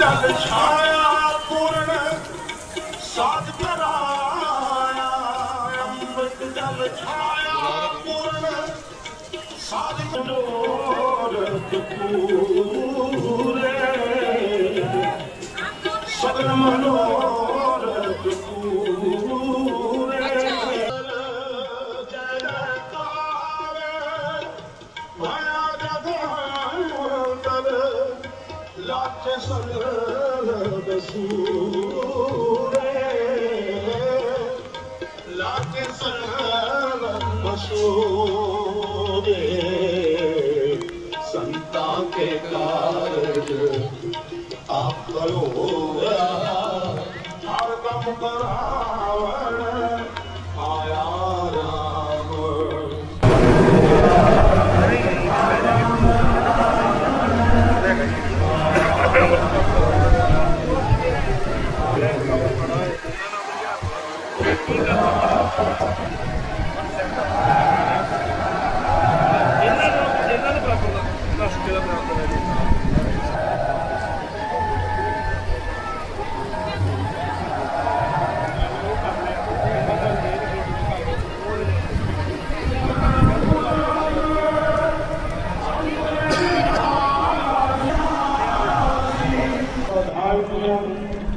ਜਲ ਛਾਇਆ ਪੂਰਨ ਸਾਧ ਕਰਾਇਆ ਅੰਮ੍ਰਿਤ ਜਲ ਛਾਇਆ ਪੂਰਨ ਸਾਧ ਕਰਾਇਆ ਪੂਰੇ ਸਗਲ ਮਨੋ ਜਾਚੇ ਸਰ ਬਸੂਰੇ ਬਸੂਰੇ ਕੇ ਆਪ ਕਰੋ ਹਰ ਕੰਮ ਕਰਾਵਣ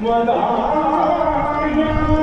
Madhya